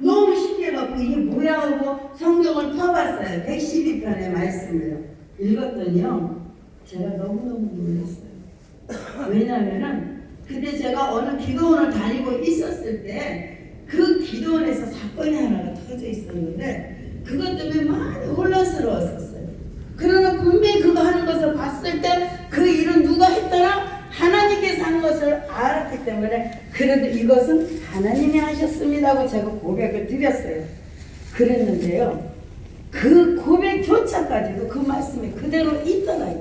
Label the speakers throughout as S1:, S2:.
S1: 너무 신기해갖고 이게 뭐야 하고 성경을 펴봤어요. 112편의 말씀을 읽었더니요. 제가 너무너무 놀랐어요. 왜냐하면은 그때 제가 어느 기도원을 다니고 있었을 때 그 기도원에서 사건이 하나가 터져 있었는데 그것 때문에 많이 혼란스러웠었어요. 그러나 분명히 그거 하는 것을 봤을 때 그 일은 누가 했더라? 하나님께서 한 것을 알았기 때문에 그래도 이것은 하나님이 하셨습니다 하고 제가 고백을 드렸어요. 그랬는데요. 그 고백조차까지도 그 말씀이 그대로 있더라.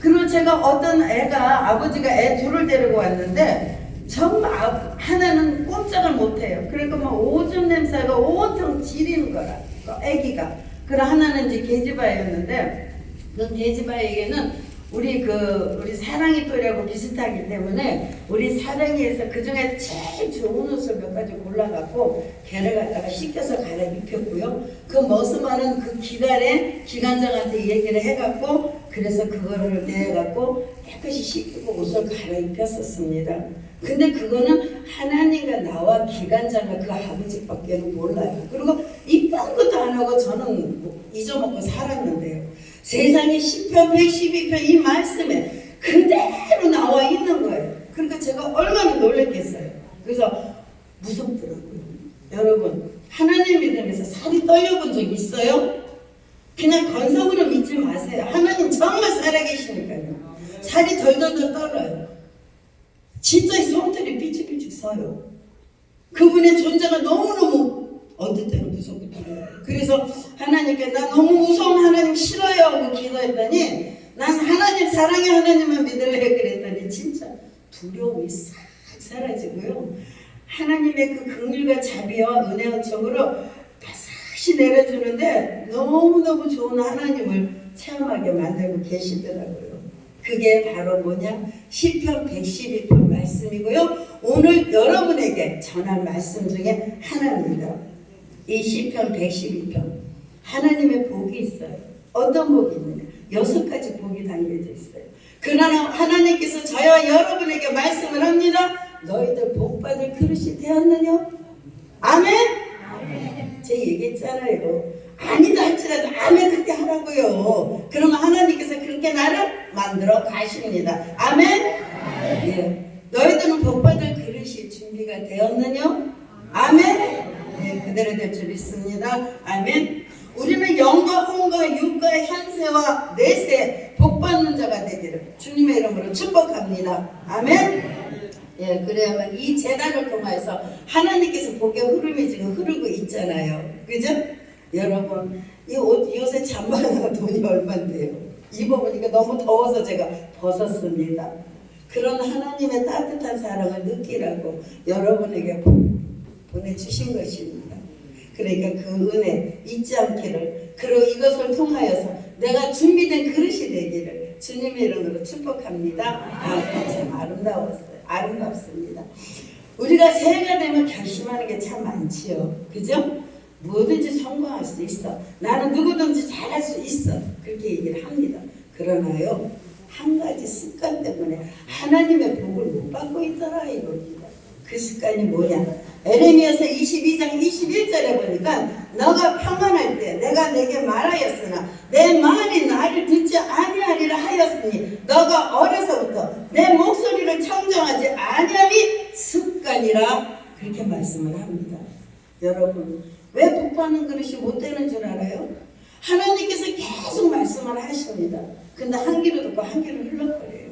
S1: 그리고 제가 어떤 애가 아버지가 애 둘을 데리고 왔는데 정말 아- 하나는 꼼짝을 못해요. 그러니까 막 오줌 냄새가 온통 지리는 거라. 그 애기가. 그리고 하나는 이제 계집아이였는데 그 계집아이에게는 우리 그 우리 사랑이 또래하고 비슷하기 때문에 우리 사랑이에서 그 중에 제일 좋은 옷을 몇 가지 골라갖고 걔를 갖다가 씻겨서 갈아입혔고요. 그 머스마는 그 기간에 기관장한테 얘기를 해갖고 그래서 그거를 내갖고 깨끗이 씻기고 옷을 갈아입혔었습니다. 근데 그거는 하나님과 나와 기관장과 그 아버지밖에는 몰라요. 그리고 이딴 것도 안 하고 저는 뭐 잊어먹고 살았는데요. 세상에 10편, 112편 이 말씀에 그대로 나와 있는 거예요. 그러니까 제가 얼마나 놀랐겠어요. 그래서 무섭더라고요. 여러분, 하나님 믿으면서 살이 떨려본 적 있어요? 그냥 건성으로 믿지 마세요. 하나님 정말 살아계시니까요. 살이 덜덜덜 떨어요. 진짜 이 손들이 삐죽삐죽 서요. 그분의 존재가 너무너무 어떨 때는 무섭고 두려워요. 그래서 하나님께 나 너무 무서운 하나님 싫어요 하고 기도했더니 난 하나님 사랑의 하나님만 믿을래 그랬더니 진짜 두려움이 싹 사라지고요. 하나님의 그 긍휼과 자비와 은혜와 정으로 바삭시 내려주는데 너무너무 좋은 하나님을 체험하게 만들고 계시더라고요. 그게 바로 뭐냐? 시편 112편 말씀이고요. 오늘 여러분에게 전할 말씀 중에 하나입니다. 이 시편 112편 하나님의 복이 있어요. 어떤 복이 있느냐? 여섯 가지 복이 담겨져 있어요. 그러나 하나님께서 저와 여러분에게 말씀을 합니다. 너희들 복 받을 그릇이 되었느냐? 아멘? 제 얘기했잖아요. 아니다 할지라도 아멘 그렇게 하라고요. 그러면 하나님께서 그렇게 나를 만들어 가십니다. 아멘? 예. 너희들은 복 받을 그릇이 준비가 되었느냐? 아멘? 네, 그대로 될 줄 믿습니다. 아멘. 우리는 영과 혼과 육과 현세와 내세 복 받는 자가 되기를 주님의 이름으로 축복합니다. 아멘. 예, 그래야만 이 재단을 통해서 하나님께서 복의 흐름이 지금 흐르고 있잖아요. 그죠? 여러분, 이 옷, 요새 잠바가 돈이 얼만데요? 입어보니까 너무 더워서 제가 벗었습니다. 그런 하나님의 따뜻한 사랑을 느끼라고 여러분에게 보- 보내주신 것입니다. 그러니까 그 은혜 잊지 않기를 그리고 이것을 통하여서 내가 준비된 그릇이 되기를 주님의 이름으로 축복합니다. 아, 참 아름다웠어요. 아름답습니다. 우리가 새해가 되면 결심하는 게 참 많지요. 그죠? 뭐든지 성공할 수 있어. 나는 누구든지 잘할 수 있어. 그렇게 얘기를 합니다. 그러나요, 한 가지 습관 때문에 하나님의 복을 못 받고 있더라 이겁니다. 그 습관이 뭐냐? 에레미야서 22장 21절에 보니까 너가 평안할 때 내가 내게 말하였으나 내 말이 나를 듣지 아니하리라 하였으니 너가 어려서부터 내 목소리를 청정하지 아니함이 습관이라 그렇게 말씀을 합니다. 여러분 왜 복받는 그릇이 못 되는 줄 알아요? 하나님께서 계속 말씀을 하십니다. 근데 한 귀로 듣고 한 귀로 흘러버려요.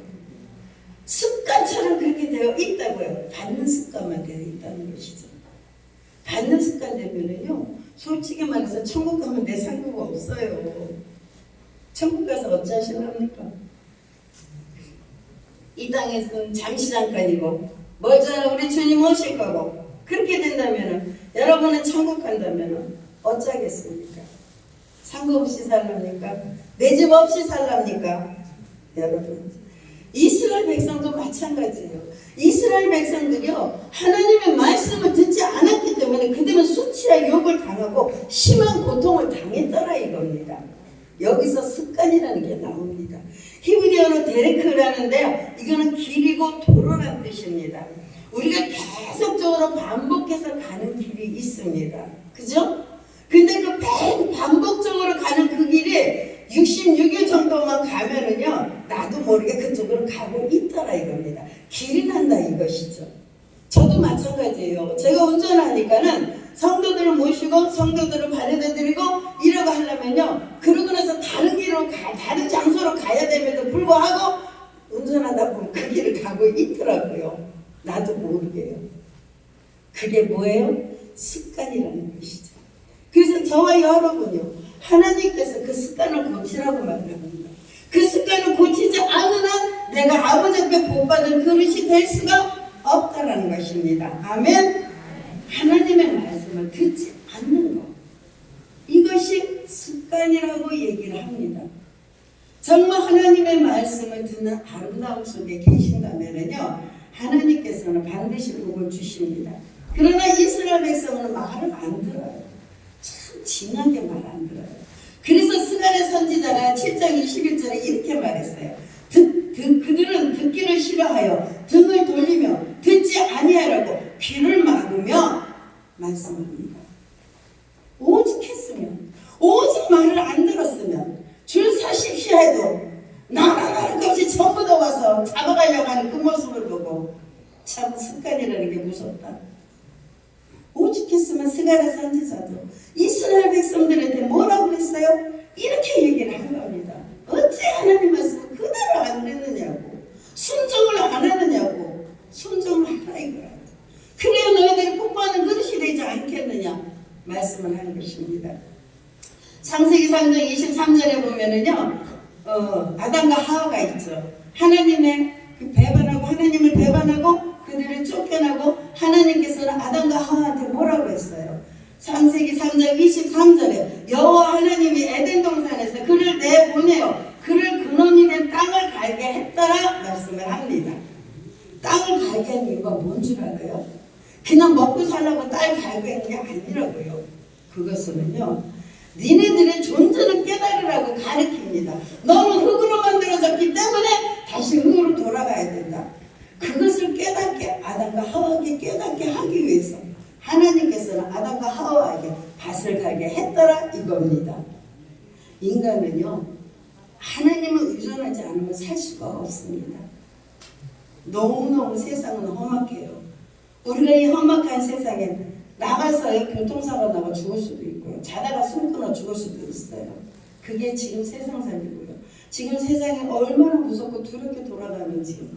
S1: 습관처럼 그렇게 되어 있다고요. 받는 습관만 되어 있다는 것이죠. 받는 습관 되면은요, 솔직히 말해서 천국 가면 내 상구가 없어요. 천국 가서 어찌하시랍니까? 이 땅에서는 잠시 잠깐이고, 멀잖아 우리 주님 오실 거고, 그렇게 된다면은, 여러분은 천국 간다면은, 어쩌겠습니까? 상구 없이 살랍니까? 내 집 없이 살랍니까? 여러분. 이스라엘 백성도 마찬가지예요. 이스라엘 백성들이요 하나님의 말씀을 듣지 않았기 때문에 그들은 수치와 욕을 당하고 심한 고통을 당했더라 이겁니다. 여기서 습관이라는 게 나옵니다. 히브리어로 데레크라는데요 이거는 길이고 도로란 뜻입니다. 우리가 계속적으로 반복해서 가는 길이 있습니다. 그죠? 근데 그 매- 반복적으로 가는 그 길에 66일 정도만 가면은요, 나도 모르게 그쪽으로 가고 있더라 이겁니다. 길이 난다 이것이죠. 저도 마찬가지예요. 제가 운전하니까는 성도들을 모시고 성도들을 발해드리고 이러고 하려면요. 그러고 나서 다른 길로 가, 다른 장소로 가야 됨에도 불구하고 운전하다 보면 그 길을 가고 있더라고요. 나도 모르게요. 그게 뭐예요? 습관이라는 것이죠. 그래서 저와 여러분요. 하나님께서 그 습관을 고치라고 말합니다. 그 습관을 고치지 않으면 내가 아버지 앞에 복받은 그릇이 될 수가 없다라는 것입니다. 아멘. 하나님의 말씀을 듣지 않는 것. 이것이 습관이라고 얘기를 합니다. 정말 하나님의 말씀을 듣는 아름다움 속에 계신다면요. 하나님께서는 반드시 복을 주십니다. 그러나 이스라엘 백성은 말을 안 들어요. 참 진하게 말 안 들어요. 그래서 스가랴 선지자가 7장 21절에 이렇게 말했어요. 듣, 듣, 그들은 듣기를 싫어하여 등을 돌리며 듣지 아니하라고 귀를 막으며 말씀합니다. 오직 했으면 오직 말을 안 들었으면 줄 서십시오 해도 나나나는 것 없이 전부 다 와서 잡아가려고 하는 그 모습을 보고 참 습관이라는 게 무섭다. 오죽했으면 스가랴 선지자도 이스라엘 백성들한테 뭐라고 그랬어요? 이렇게 얘기를 한 겁니다. 어째 하나님 말씀을 그대로 안 듣느냐고 순종을 안 하느냐고 순종을 하라 이거야. 그래야 너희들이 복받는 그릇이 되지 않겠느냐 말씀을 하는 것입니다. 창세기 3장 23절에 보면은요, 어, 아담과 하와가 있죠. 하나님의 그 배반하고 하나님을 배반하고 그들을 쫓겨나고 하나님께서는 아담과 하와한테 뭐라고 했어요? 창세기 3장 23절에 여호와 하나님이 에덴 동산에서 그를 내보내어 그를 근원이 된 땅을 갈게 했더라 말씀을 합니다. 땅을 갈게 한 이유가 뭔 줄 알아요? 그냥 먹고 살라고 땅을 갈게 한게 아니라고요. 그것은요. 니네들의 존재를 깨달으라고 가르칩니다. 너는 흙으로 만들어졌기 때문에 다시 흙으로 돌아가야 된다. 그것을 깨닫게 아담과 하와에게 깨닫게 하기 위해서 하나님께서는 아담과 하와에게 밭을 가게 했더라 이겁니다. 인간은요 하나님을 의존하지 않으면 살 수가 없습니다. 너무너무 세상은 험악해요. 우리가 이 험악한 세상에 나가서 교통사고 나가 죽을 수도 있고요. 자다가 숨 끊어 죽을 수도 있어요. 그게 지금 세상 살이고요. 지금 세상이 얼마나 무섭고 두렵게 돌아가는지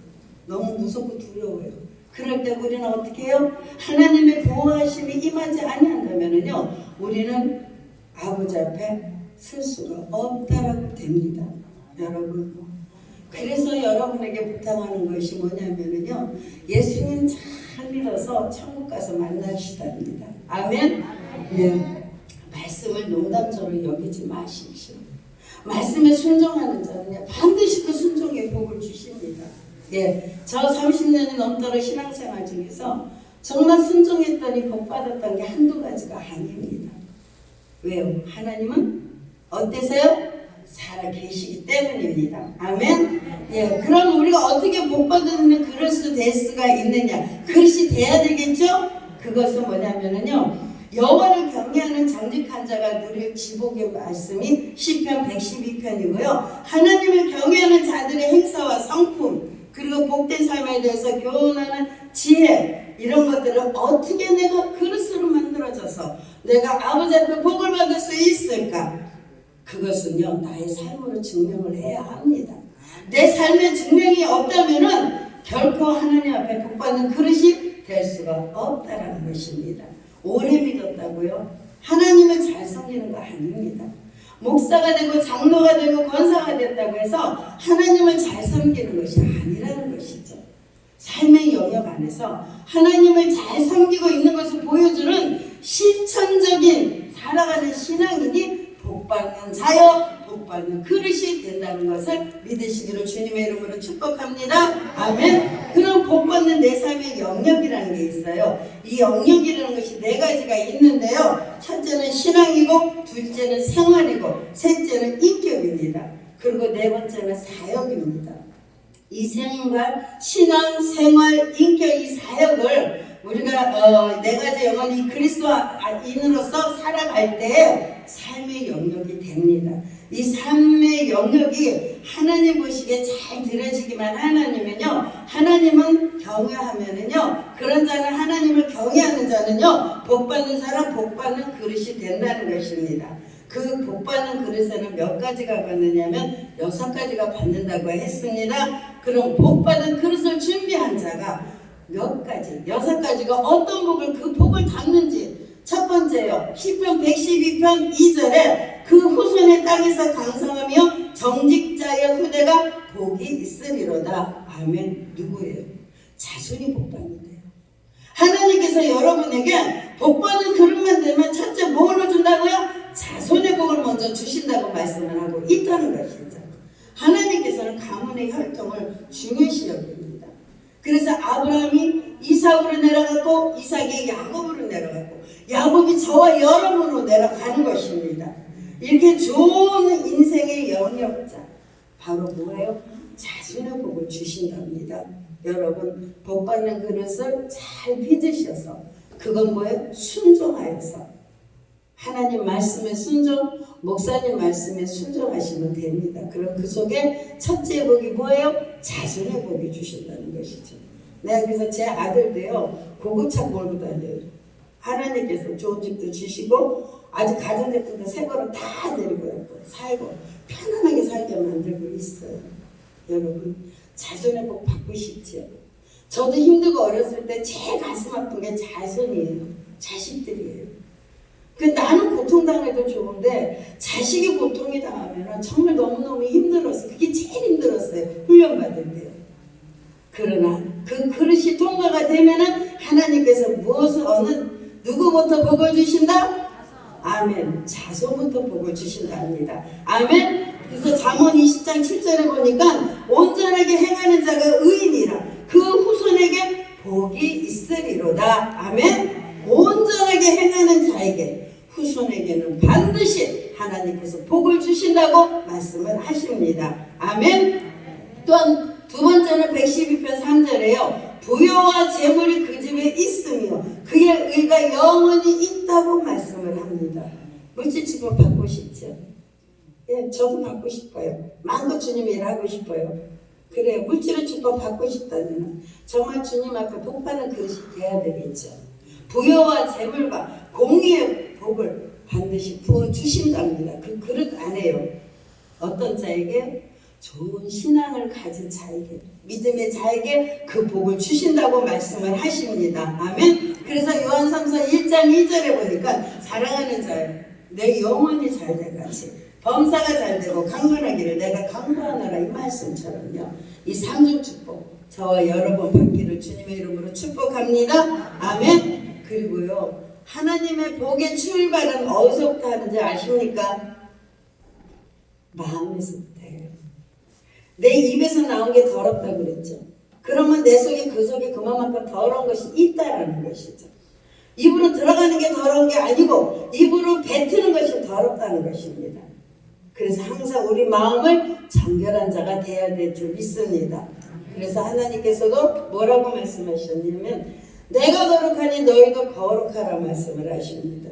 S1: 너무 무섭고 두려워요. 그럴 때 우리는 어떻게 해요? 하나님의 보호하심이 임하지 아니한다면요, 우리는 아버지 앞에 설 수가 없다라고 됩니다. 여러분. 그래서 여러분에게 부탁하는 것이 뭐냐면요, 예수님 잘 믿어서 천국 가서 만나시답니다. 아멘. 네. 말씀을 농담처럼 여기지 마십시오. 말씀에 순종하는 자는요, 반드시 그 순종의 복을 주십니다. 예, 저 30년이 넘도록 신앙생활 중에서 정말 순종했더니 복 받았던 게 한두 가지가 아닙니다. 왜요? 하나님은 어때서요? 살아 계시기 때문입니다. 아멘. 예, 그럼 우리가 어떻게 복 받는 그릇이 될 수가 있느냐? 그릇이 돼야 되겠죠? 그것은 뭐냐면은요. 여호와를 경외하는 정직한 자가 누릴 지복의 말씀이 시편 112편이고요. 하나님을 경외하는 자들의 행사와 성품 그리고 복된 삶에 대해서 교훈하는 지혜 이런 것들을 어떻게 내가 그릇으로 만들어져서 내가 아버지 앞에 복을 받을 수 있을까? 그것은요 나의 삶으로 증명을 해야 합니다. 내 삶의 증명이 없다면은 결코 하나님 앞에 복받는 그릇이 될 수가 없다라는 것입니다. 오래 믿었다고요? 하나님을 잘 섬기는 거 아닙니다. 목사가 되고 장로가 되고 권사가 됐다고 해서 하나님을 잘 섬기는 것이 아니라는 것이죠. 삶의 영역 안에서 하나님을 잘 섬기고 있는 것을 보여주는 실천적인 살아가는 신앙인이 복받는 자여 복받는 그릇이 된다는 것을 믿으시기를 주님의 이름으로 축복합니다. 아멘. 그럼 복받는 내 삶의 영역이라는 게 있어요. 이 영역이라는 것이 네 가지가 있는데요. 첫째는 신앙이고, 둘째는 생활이고, 셋째는 인격입니다. 그리고 네 번째는 사역입니다. 이 생활, 신앙, 생활, 인격 이 사역을 우리가 어, 네 가지 영혼이 그리스도인으로서 살아갈 때 삶의 영역이 됩니다. 이 삶의 영역이 하나님 보시기에 잘 들어지기만 하나님은요, 하나님은 경외하면은요, 그런 자는 하나님을 경외하는 자는요, 복 받는 사람, 복 받는 그릇이 된다는 것입니다. 그 복 받는 그릇에는 몇 가지가 받느냐면 여섯 가지가 받는다고 했습니다. 그럼 복 받은 그릇을 준비한 자가 몇 가지, 여섯 가지가 어떤 복을 그 복을 담는지 첫 번째요. 시편 112편 2절에 그 후손의 땅에서 강성하며 정직자의 후대가 복이 있으리로다. 아멘. 누구예요? 자손이 복 받는데요. 하나님께서 여러분에게 복 받는 그릇만 되면 첫째 뭘로 준다고요? 자손의 복을 먼저 주신다고 말씀을 하고 있다는 것이죠. 하나님께서는 가문의 혈통을 중요시 여깁니다. 그래서 아브라함이 이삭으로 내려갔고 이삭이 야곱으로 내려갔고 야곱이 저와 여러분으로 내려가는 것입니다. 이렇게 좋은 인생의 영역자 바로 뭐예요? 자손의 복을 주신답니다. 여러분 복 받는 그릇을 잘 빚으셔서 그건 뭐예요? 순종하여서 하나님 말씀에 순종, 목사님 말씀에 순종하시면 됩니다. 그럼 그 속에 첫째 복이 뭐예요? 자손의 복이 주신다는 것이죠. 내가 그래서 제 아들도요 고급차 몰고 다녀요. 하나님께서 좋은 집도 주시고 아주 가전제품도 새 거로 다 데리고 왔고 살고 편안하게 살게 만들고 있어요. 여러분 자손의 복 받고 싶죠. 저도 힘들고 어렸을 때 제일 가슴 아픈 게 자손이에요. 자식들이에요. 그 나는 고통당해도 좋은데 자식이 고통이 당하면 정말 너무너무 힘들었어요. 그게 제일 힘들었어요. 훈련받을 때요. 그러나 그 그릇이 통과가 되면은 하나님께서 무엇을 어느 누구부터 복을 주신다? 아멘. 자손부터 복을 주신답니다. 아멘. 그래서 잠언 20장 7절에 보니까 온전하게 행하는 자가 의인이라 그 후손에게 복이 있으리로다. 아멘. 온전하게 행하는 자에게 후손에게는 반드시 하나님께서 복을 주신다고 말씀을 하십니다. 아멘. 또한 두 번째는 112편 3절에요. 부여와 재물이 그 집에 있으며 그의 의가 영원히 있다고 말씀을 합니다. 물질 축복 받고 싶죠? 예, 저도 받고 싶어요. 마음껏 주님 일하고 싶어요. 그래, 물질의 축복 받고 싶다면 정말 주님 앞에 복 받는 그릇이 돼야 되겠죠. 부여와 재물과 공의의 복을 반드시 부어 주신답니다. 그 그릇 안에요. 어떤 자에게 좋은 신앙을 가진 자에게 믿음의 자에게 그 복을 주신다고 말씀을 하십니다. 아멘. 그래서 요한 3서 1장 2절에 보니까 사랑하는 자여 내 영혼이 잘 돼같이 범사가 잘 되고 강건하기를 내가 강구하노라 이 말씀처럼요. 이 삼중 축복 저와 여러분 받기를 주님의 이름으로 축복합니다. 아멘. 그리고요 하나님의 복의 출발은 어디서부터 하는지 아십니까? 마음에서부터예요. 내 입에서 나온 게 더럽다고 그랬죠. 그러면 내 속에 그 속에 그만큼 더러운 것이 있다라는 것이죠. 입으로 들어가는 게 더러운 게 아니고 입으로 뱉는 것이 더럽다는 것입니다. 그래서 항상 우리 마음을 정결한 자가 돼야 될 줄 믿습니다. 그래서 하나님께서도 뭐라고 말씀하셨냐면 내가 거룩하니 너희도 거룩하라 말씀을 하십니다.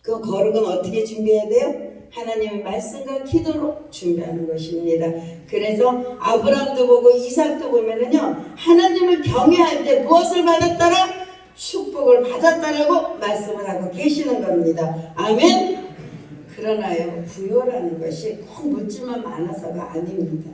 S1: 그 거룩은 어떻게 준비해야 돼요? 하나님의 말씀과 기도로 준비하는 것입니다. 그래서 아브라함도 보고 이삭도 보면은요 하나님을 경외할 때 무엇을 받았더라? 축복을 받았다라고 말씀을 하고 계시는 겁니다. 아멘. 그러나요 부여라는 것이 꼭 물질만 많아서가 아닙니다.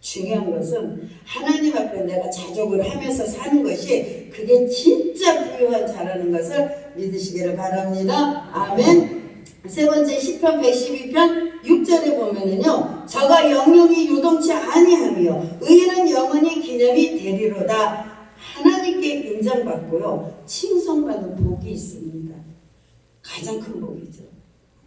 S1: 중요한 것은 하나님 앞에 내가 자족을 하면서 사는 것이 그게 진짜 부유한 자라는 것을 믿으시기를 바랍니다. 아멘. 세 번째 시편 112편 6절에 보면은요. 저가 영영이 요동치 아니하며 의인은 영원히 기념이 되리로다. 하나님께 인정받고요. 칭송받는 복이 있습니다. 가장 큰 복이죠.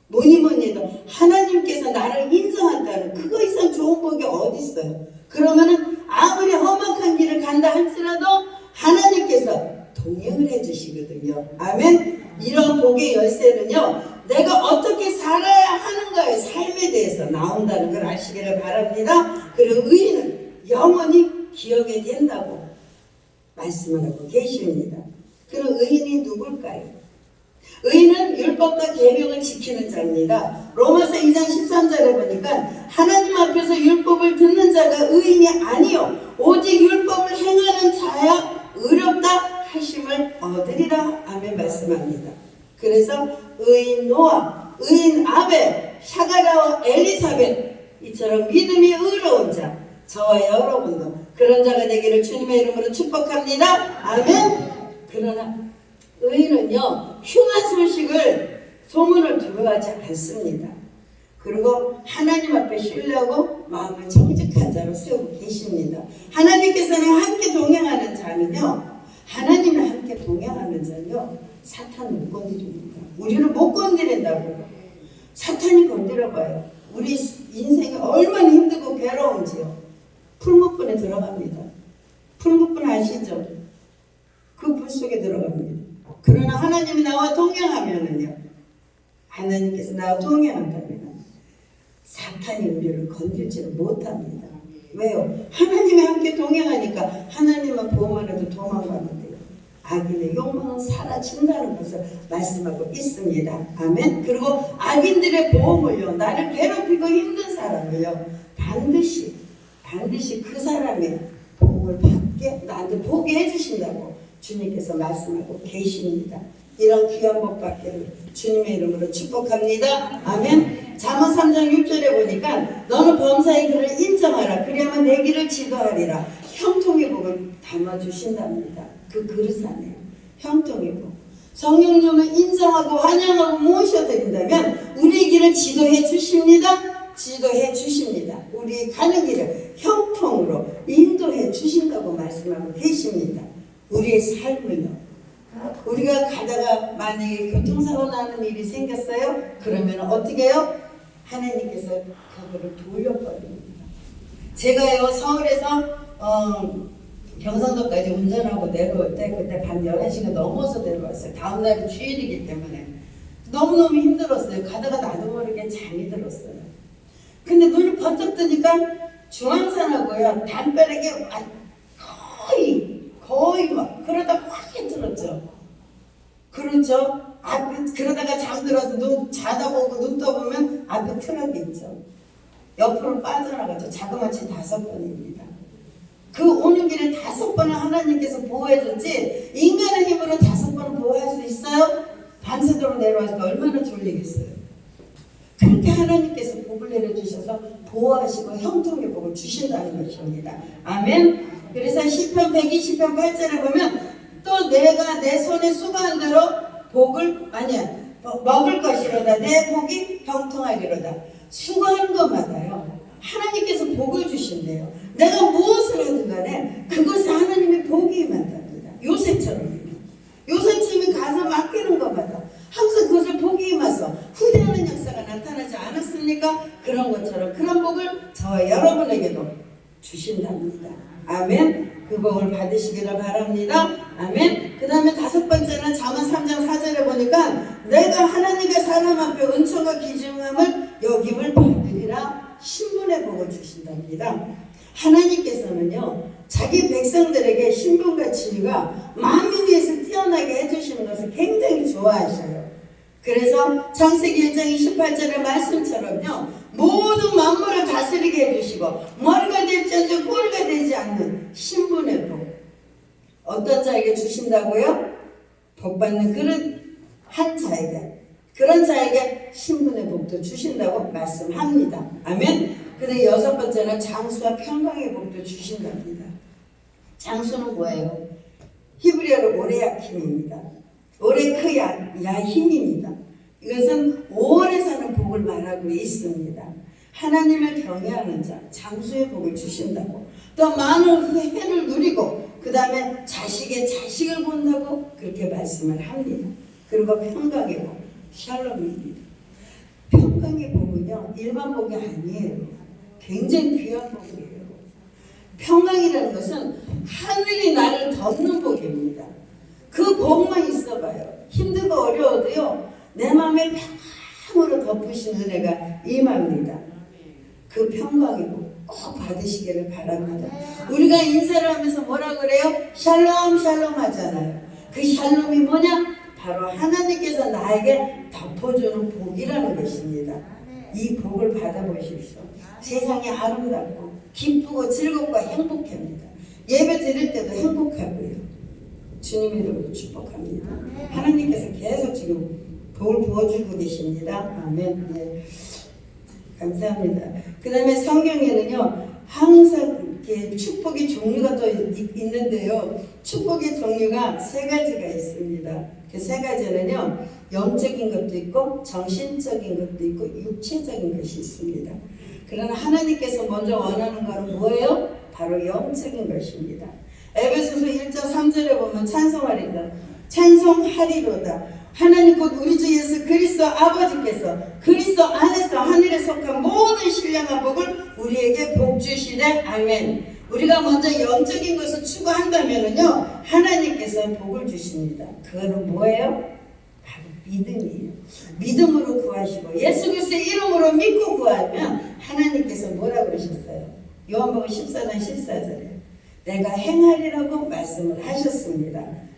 S1: 뭐니 뭐니 해도 하나님께서 나를 인정한다는 그거 이상 좋은 복이 어디 있어요? 그러면은 아무리 험악한 길을 간다 할지라도 하나님께서 동행을 해주시거든요. 아멘. 이런 복의 열쇠는요. 내가 어떻게 살아야 하는가의 삶에 대해서 나온다는 걸 아시기를 바랍니다. 그리고 의인은 영원히 기억이 된다고 말씀을 하고 계십니다. 그럼 의인이 누굴까요? 의인은 율법과 계명을 지키는 자입니다. 로마서 2장 13절에 보니까 하나님 앞에서 율법을 듣는 자가 의인이 아니요 오직 율법을 행하는 자야 의롭다 하심을 얻으리라 아멘 말씀합니다. 그래서 의인 노아, 의인 아벨, 샤가라와 엘리사벳 이처럼 믿음이 의로운 자 저와 여러분도 그런 자가 되기를 주님의 이름으로 축복합니다. 아멘. 그러나 의인은요 흉한 소식을 소문을 두려워하지 않습니다. 그리고 하나님 앞에 신뢰하고 마음을 정직한 자로 세우고 계십니다. 하나님께서는 함께 동행하는 자는요 하나님과 함께 동행하는 자는요 사탄을 못 건드립니다. 우리는 못 건드린다고요. 사탄이 건드려봐요. 우리 인생이 얼마나 힘들고 괴로운지요. 풀무불에 들어갑니다. 풀무불 아시죠? 그 불 속에 들어갑니다. 그러나 하나님이 나와 동행하면은요. 하나님께서 나와 동행한다면 사탄이 우리를 건들지를 못합니다. 왜요? 하나님이 함께 동행하니까 하나님만 보호만 해도 도망가는데요. 악인의 욕망은 사라진다는 것을 말씀하고 있습니다. 아멘. 그리고 악인들의 보험을요, 나를 괴롭히고 힘든 사람을요, 반드시, 반드시 그 사람의 보험을 받게, 나한테 보게 해주신다고 주님께서 말씀하고 계십니다. 이런 귀한 복 받기를 주님의 이름으로 축복합니다. 아멘. 잠언 3장 6절에 보니까 너는 범사의 그를 인정하라. 그리하면 내 길을 지도하리라. 형통의 복을 담아주신답니다. 그 그릇 안에 형통의 복. 성령님을 인정하고 환영하고 모셔드린다면 우리의 길을 지도해 주십니다. 지도해 주십니다. 우리 가는 길을 형통으로 인도해 주신다고 말씀하고 계십니다. 우리의 삶을요. 우리가 가다가 만약에 교통사고 나는 일이 생겼어요? 그러면 어떻게 해요? 하나님께서 그거를 돌려버립니다. 제가요 서울에서 어, 경상도까지 운전하고 내려올 때 그때 밤 11시가 넘어서 내려왔어요. 다음날 주일이기 때문에 너무너무 힘들었어요. 가다가 나도 모르게 잠이 들었어요. 근데 눈이 번쩍 뜨니까 중앙산하고요 담벼락에 와- 거의 거의 막 그러다 확 힘들었죠. 그렇죠. 앞에 그러다가 잠들어서 눈 자다 보고 눈 떠보면 앞에 트럭이 있죠. 옆으로 빠져나가죠. 자그마치 다섯 번입니다. 그 오는 길에 다섯 번을 하나님께서 보호해줬지 인간의 힘으로 다섯 번을 보호할 수 있어요? 밤새도록 내려와서 얼마나 졸리겠어요. 그렇게 하나님께서 복을 내려주셔서 보호하시고 형통의 복을 주신다는 것입니다. 아멘. 그래서 시편 120편 8절에 보면 또 내가 내 손에 수고한 대로 복을 아니야 뭐, 먹을 것이로다 내 복이 형통하기로다 수고하는 것마다요 하나님께서 복을 주신대요 내가 무엇을 하든 간에 그것에 하나님의 복이 임한답니다 요새처럼 요새쯤에 가서 맡기는 것마다 항상 그것을 복이 임해서 후대하는 역사가 나타나지 않았습니까? 그런 것처럼 그런 복을 저와 여러분에게도 주신답니다. 아멘. 그 복을 받으시기를 바랍니다. 아멘. 그 다음에 다섯 번째는 잠언 3장 4절에 보니까 내가 하나님의 사람 앞에 은총과 기중함을 여김을 받으리라 신분의 복을 주신답니다. 하나님께서는요 자기 백성들에게 신분과 지위가 만민 위에서 뛰어나게 해주시는 것을 굉장히 좋아하셔요. 그래서 창세기 1장 28절의 말씀처럼요 모든 만물을 다스리게 해주시고 머리가 될지언정 꼬리가 되지 않는 신분의 복 어떤 자에게 주신다고요? 복 받는 그런 한 자에게 그런 자에게 신분의 복도 주신다고 말씀합니다. 아멘. 근데 여섯 번째는 장수와 평강의 복도 주신답니다. 장수는 뭐예요? 히브리어로 오레야킴입니다. 오래 크야 야힘입니다. 이것은 오래 사는 복을 말하고 있습니다. 하나님을 경외하는 자, 장수의 복을 주신다고. 또 많은 그 해를 누리고 그 다음에 자식의 자식을 본다고 그렇게 말씀을 합니다. 그리고 평강의 복, 샬롬입니다. 평강의 복은요 일반 복이 아니에요. 굉장히 귀한 복이에요. 평강이라는 것은 하늘이 나를 덮는 복입니다. 그 복만 있어봐요. 힘들고 어려워도요 내 마음에 평강으로 덮으신 은혜가 임합니다. 그 평강의 복. 꼭 받으시기를 바랍니다. 우리가 인사를 하면서 뭐라 그래요? 샬롬 샬롬 하잖아요. 그 샬롬이 뭐냐? 바로 하나님께서 나에게 덮어주는 복이라는 것입니다. 이 복을 받아보십시오. 세상이 아름답고 기쁘고 즐겁고 행복합니다. 예배 드릴 때도 행복하고요. 주님 이름으로 축복합니다. 하나님께서 계속 지금 복을 부어주고 계십니다. 아멘. 네. 감사합니다. 그 다음에 성경에는요, 항상 이렇게 축복의 종류가 또 있- 있는데요. 축복의 종류가 세 가지가 있습니다. 그 세 가지는요, 영적인 것도 있고, 정신적인 것도 있고, 육체적인 것이 있습니다. 그러나 하나님께서 먼저 원하는 것은 뭐예요? 바로 영적인 것입니다. 에베소서 1장 3절에 보면 찬송하리다. 찬송하리로다. 하나님 곧 우리 주 예수 그리스도 아버지께서 그리스도 안에서 하늘에 속한 모든 신령한 복을 우리에게 복 주시네 아멘. 우리가 먼저 영적인 것을 추구한다면은요 하나님께서 복을 주십니다. 그거는 뭐예요? 바로 믿음이에요. 믿음으로 구하시고 예수 그리스도의 이름으로 믿고 구하면 하나님께서 뭐라 그러셨어요? 요한복음 14장 14절에 내가 행하리라고 말씀을 하셨습니다.